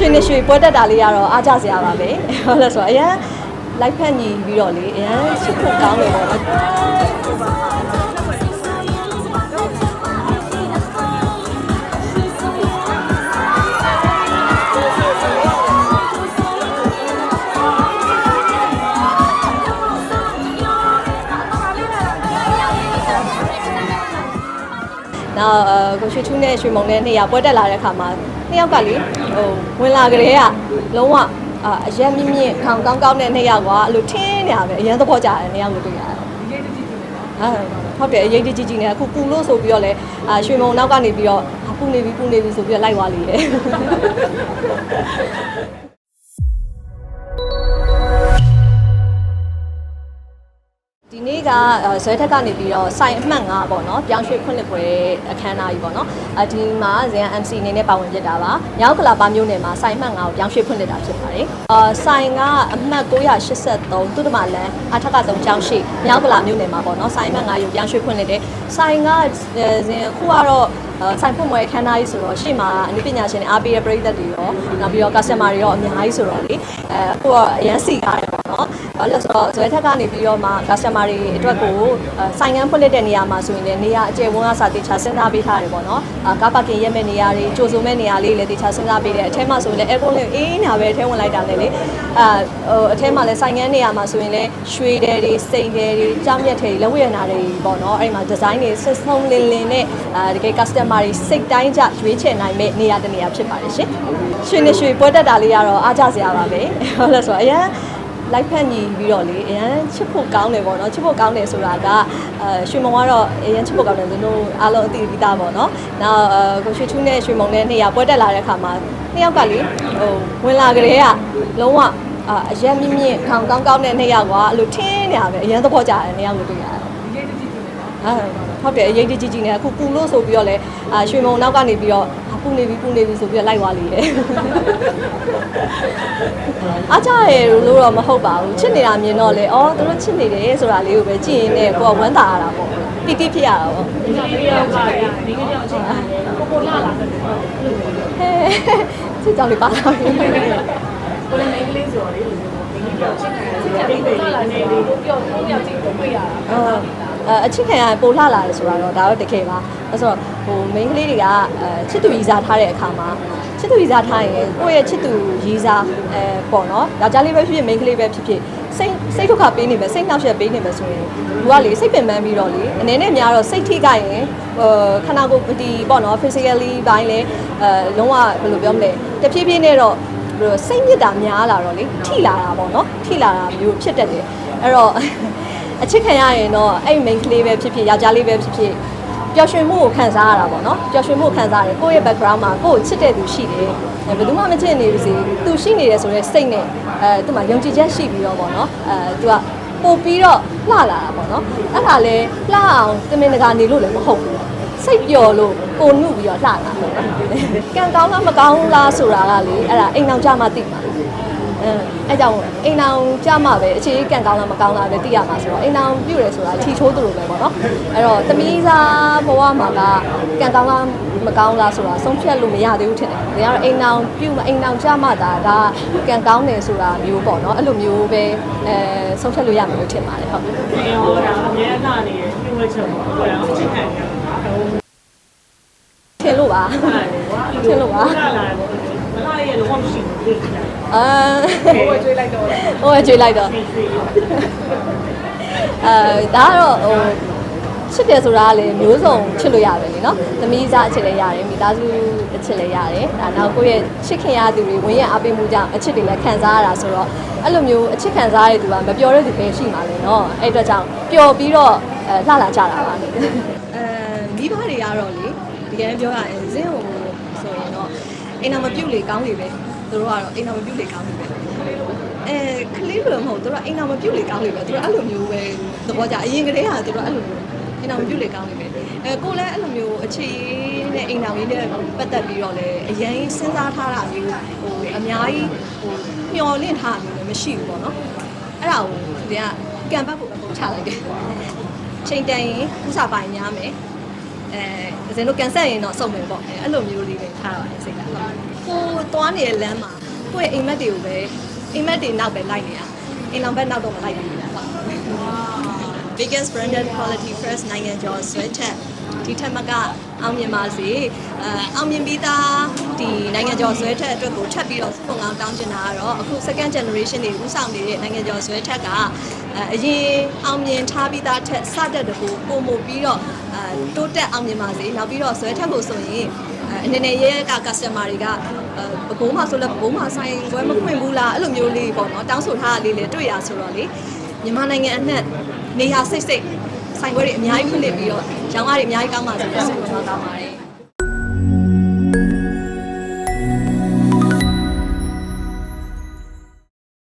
ရွှေနေရွှေပွဲတက်တာလေးကတော့အားကြစရာပါပဲဟုတ်လဲဆိုတော့အရန်လိုက်ဖက်ညီပြီးတော့လေအရန်ချစ်ဖို့ကောင်းတယ်ပေါ့နော်နောက်အဲကိုရွှေထူးနဲ့ရွှေမုံနဲ့နှစ်ယောက်ပွဲတက်လာတဲ့အခါမှာ နှစ်ယောက်ကလေဟိုဝင်လာကြတဲ့ကလုံးဝအာအရက်မြင့်မြင့်ခေါင်ကောင်းကောင်းတဲ့နှစ်ယောက်ကအဲ့လိုထင်းနေရပဲအရင်သဘောကျတယ်နှစ်ယောက်ကိုတွေ့ရတယ်ဟာဟုတ်တယ်အရေးတကြီးကြီးနေအခုပူလို့ဆိုပြီးတော့လဲအာရွှေမုံနောက်ကနေပြီးတော့အာပူနေပြီပူနေပြီဆိုပြီးတော့လိုက်သွားလေတယ် နေ့ကအဲဇွဲထက်ကနေပြီးတော့စိုင်အမှတ်9ပေါ့နော်ပြောင်းရွှေ့ဖွင့်လှစ်ပွဲအခမ်းအနားကြီးပေါ့နော်အဒီမှာဇန် MC အနေနဲ့ပါဝင်ဖြစ်တာပါမြောက်ကလာပါမျိုးနယ်မှာစိုင်အမှတ်9ကိုပြောင်းရွှေ့ဖွင့်လှစ်တာဖြစ်ပါတယ်အာစိုင်ကအမှတ်983သူတမလန်အထက်က3ကျောင်းရှိမြောက်ကလာမျိုးနယ်မှာပေါ့နော်စိုင်အမှတ်9ကိုပြောင်းရွှေ့ဖွင့်လှစ်တယ်စိုင်ကဇန်အခုကတော့အဲဆိုင်ဖွင့်ပွဲခန်းသားကြီးဆိုတော့ရှေ့မှာအနည်းပညာရှင်တွေအားပေးတဲ့ပရိသတ်တွေရောနောက်ပြီးတော့ customer တွေရောအများကြီးဆိုတော့လေအဲအခုကအရန်စီကားတယ်ပေါ့နော် ဘာလို့လဲဆိုတော့ဇွဲထက်ကနေပြီးတော့မှ customer တွေအတွက်ကိုအဲဆိုင်ကန်းဖွင့်လှစ်တဲ့နေရာမှာဆိုရင်လည်းနေရာအကျယ်ဝန်းကစာတေချာစဉ်းစားပေးထားတယ်ပေါ့နော်အာကားပါကင်ရက်မဲ့နေရာတွေကြိုစုံမဲ့နေရာလေးလည်းတေချာစဉ်းစားပေးတယ်အထက်မှာဆိုရင်လည်း aircon လေးအေးညာပဲအထဲဝင်လိုက်တာလည်းလေအာဟိုအထက်မှာလည်းဆိုင်ကန်းနေရာမှာဆိုရင်လည်းရွှေတယ်တွေစိန်တယ်တွေကြောင်မြတ်တယ်တွေလက်ဝဲရနာတွေပေါ့နော်အဲ့ဒီမှာဒီဇိုင်းတွေစစ်ဆုံးလင်းလင်းနဲ့အာတကယ် customer တွေစိတ်တိုင်းကြရွေးချယ်နိုင်မဲ့နေရာတစ်နေရာဖြစ်ပါတယ်ရှင်ရွှေနေရွှေပွဲတက်တာလေးကတော့အားကြစရာပါပဲဟုတ်လဲဆိုတော့အရင် လိုက်ဖက်ညီပြီးတော့လေအရန်ချစ်ဖို့ကောင်းတယ်ပေါ့နော်ချစ်ဖို့ကောင်းတယ်ဆိုတာကအဲရွှေမုံကတော့အရန်ချစ်ဖို့ကောင်းတယ်လူတို့အားလုံးအသိပြီးသားပေါ့နော်။နောက်အဲကိုရွှေထူးနဲ့ရွှေမုံနဲ့နှစ်ယောက်ပွဲတက်လာတဲ့အခါမှာနှစ်ယောက်ကလေဟိုဝင်လာကြတဲ့ကလုံးဝအာအရက်မြင့်မြင့်ခေါင်ကောင်းကောင်းတဲ့နှစ်ယောက်ကအဲ့လိုထင်းနေရပဲအရန်သဘောကျတယ်နှစ်ယောက်ကိုတွေ့ရတယ်။အာဟုတ်တယ်အရေးတကြီးကြီးနေအခုပူလို့ဆိုပြီးတော့လဲအာရွှေမုံနောက်ကနေပြီးတော့အာ ပူနေပြီပူနေပြီဆိုပြီးတော့လိုက်သွားလေတယ်။အားကြရလို့တော့မဟုတ်ပါဘူးချစ်နေတာမြင်တော့လေအော်သူတို့ချစ်နေတယ်ဆိုတာလေးကိုပဲကြည့်ရင်လည်းကိုကဝမ်းသာရတာပေါ့ပီတိဖြစ်ရတာပေါ့ဒီကလေးရောက်ကဒီကလေးရောအချိန်ကပိုပိုလာလာတယ်အဲ့လိုမျိုးဟဲ့ချစ်ကြောင်လေးပါလာပြီကိုလည်းမိန်းကလေးဆိုတော့လေဒီကလေးရောချိန်ခံရတယ်ဒီကလေးလာနေလေးကိုပြောကိုပြောကြည့်ကိုတွေ့ရတာ အာအဲအချစ်ခံရပိုလှလာတယ်ဆိုတာတော့ဒါတော့တကယ်ပါအဲဆိုတော့ဟိုမိန်းကလေးတွေကအဲချစ်သူရည်စားထားတဲ့အခါမှာချစ်သူရည်စားထားရင်ကိုယ့်ရဲ့ချစ်သူရည်စားအဲပေါ့နော်ယောက်ျားလေးပဲဖြစ်ဖြစ်မိန်းကလေးပဲဖြစ်ဖြစ်စိတ်စိတ်ဒုက္ခပေးနေမယ်စိတ်နှောက်ယှက်ပေးနေမယ်ဆိုရင်လူကလေစိတ်ပင်ပန်းပြီးတော့လေအနေနဲ့များတော့စိတ်ထိခိုက်ရင်ဟိုခန္ဓာကိုယ်ဒီပေါ့နော် physically ဘိုင်းလဲအဲလုံးဝဘယ်လိုပြောမလဲတဖြည်းဖြည်းနဲ့တော့ဘယ်လိုစိတ်ညစ်တာများလာတော့လေထိလာတာပေါ့နော်ထိလာတာမျိုးဖြစ်တတ်တယ်အဲ့တော့ အချစ်ခံရရင်တော့အဲ့ main ကလေးပဲဖြစ်ဖြစ်ယောက်ျားလေးပဲဖြစ်ဖြစ်ပျော်ရွှင်မှုကိုခံစားရတာပေါ့နော်ပျော်ရွှင်မှုကိုခံစားရတယ်ကိုယ့်ရဲ့ background မှာကိုယ့်ကိုချစ်တဲ့သူရှိတယ်အဲဘယ်သူမှမချစ်နေဘူးစီသူရှိနေတယ်ဆိုတော့စိတ်နဲ့အဲသူမှယုံကြည်ချက်ရှိပြီးတော့ပေါ့နော်အဲသူကပို့ပြီးတော့လှလာတာပေါ့နော်အဲ့ဒါလဲလှအောင်တမင်တကာနေလို့လည်းမဟုတ်ဘူးစိတ်ပျော်လို့ကိုနှုတ်ပြီးတော့လှလာပေါ့နော်ကံကောင်းလားမကောင်းလားဆိုတာကလေအဲ့ဒါအိမ်အောင်ကြမှသိမှာ အဲအဲကြောင့်အိမ်အောင်ကြမှာပဲအခြေကံကောင်းလားမကောင်းလားပဲသိရမှာဆိုတော့အိမ်အောင်ပြုတယ်ဆိုတာထီချိုးသူလိုပဲပေါ့နော်အဲ့တော့တမီးစားဘဝမှာကကံကောင်းလားမကောင်းလားဆိုတာဆုံးဖြတ်လို့မရသေးဘူးထင်တယ်ဒါကတော့အိမ်အောင်ပြုအိမ်အောင်ကြမှာဒါကကံကောင်းတယ်ဆိုတာမျိုးပေါ့နော်အဲ့လိုမျိုးပဲအဲဆုံးဖြတ်လို့ရမယ်လို့ထင်ပါတယ်ဟုတ်ဒီရောဒါအများလာနေတယ်ပြုဝဲချက်ပေါ့ကိုယ်အောင်ချိန်ခံရတယ်ထင်လို့ပါထင်လို့ပါ လာရဲ့လုံးဝမရှိဘူးအာဟိုကျွေးလိုက်တော့ဟိုကျွေးလိုက်တော့အာဒါကတော့ဟိုချစ်တယ်ဆိုတာကလည်းမျိုးစုံချစ်လို့ရတယ်လေနော်သမီးစားအချစ်လည်းရတယ်မိသားစုအချစ်လည်းရတယ်ဒါနောက်ကိုယ့်ရဲ့ချစ်ခင်ရသူတွေဝင်းရအားပေးမှုကြောင့်အချစ်တွေလည်းခံစားရတာဆိုတော့အဲ့လိုမျိုးအချစ်ခံစားရတဲ့သူကမပြောတဲ့သူပဲရှိမှာလေနော်အဲ့အတွက်ကြောင့်ပျော်ပြီးတော့လှလာကြတာပါအဲမိဘတွေကတော့လေတကယ်ပြောရရင်ဇင်းကို အိမ်တော်မပြုတ်လေကောင်းလေပဲသူတို့ကတော့အိမ်တော်မပြုတ်လေကောင်းလေပဲအဲကလေးလိုမဟုတ်သူတို့ကအိမ်တော်မပြုတ်လေကောင်းလေပဲသူတို့အဲ့လိုမျိုးပဲသဘောကြအရင်ကတည်းကသူတို့အဲ့လိုမျိုးအိမ်တော်မပြုတ်လေကောင်းလေပဲအဲကိုလည်းအဲ့လိုမျိုးအခြေနဲ့အိမ်တော်ကြီးနဲ့ပတ်သက်ပြီးတော့လည်းအရင်စဉ်းစားထားတာမျိုးဟိုအများကြီးဟိုမျောလင့်ထားတာမျိုးလည်းမရှိဘူးပေါ့နော်အဲ့ဒါကိုဒီကကံပတ်ကိုအကုန်ချလိုက်တယ်ချိန်တန်ရင်ဥစားပိုင်များမယ် အဲဇင်တို့ကန်ဆက်ရင်တော့စုံမယ်ပေါ့အဲအဲ့လိုမျိုးလေးတွေထားပါတယ်စိတ်ကဟုတ်ကိုသွားနေတဲ့လမ်းမှာကိုယ့်ရဲ့အိမ်မက်တွေကိုပဲအိမ်မက်တွေနောက်ပဲလိုက်နေတာအိမ်လောင်ဘက်နောက်တော့မလိုက်ဘူးဟုတ် biggest branded quality first နိုင်ငံကျော်ဆွဲချက်ဒီထက်မကအောင်မြင်ပါစေအဲအောင်မြင်ပြီးသား ဒီနိုင်ငံကျော်ဆွဲထက်အတွက်ကိုထပ်ပြီးတော့စုံအောင်တောင်းချင်တာကတော့အခု second generation တွေဦးဆောင်နေတဲ့နိုင်ငံကျော်ဆွဲထက်ကအဲအရင်အောင်မြင်ထားပြီးသားထက်စတဲ့တကူပုံမှုပြီးတော့အဲတိုးတက်အောင်မြင်ပါစေနောက်ပြီးတော့ဆွဲထက်ကိုဆိုရင်အဲအနေနဲ့ရဲက customer တွေကအဲဘကုံးမှာဆိုလဲဘကုံးမှာဆိုင်ဝဲမခွင့်ဘူးလားအဲ့လိုမျိုးလေးပေါ့နော်တောင်းဆိုထားတာလေးလည်းတွေ့ရဆိုတော့လေမြန်မာနိုင်ငံအနှံ့နေရာစိတ်စိတ်ဆိုင်ခွဲတွေအများကြီးဖွင့်နေပြီးတော့ရောင်းရည်အများကြီးကောင်းပါစေလို့ဆုတောင်းတောင်းပါတယ်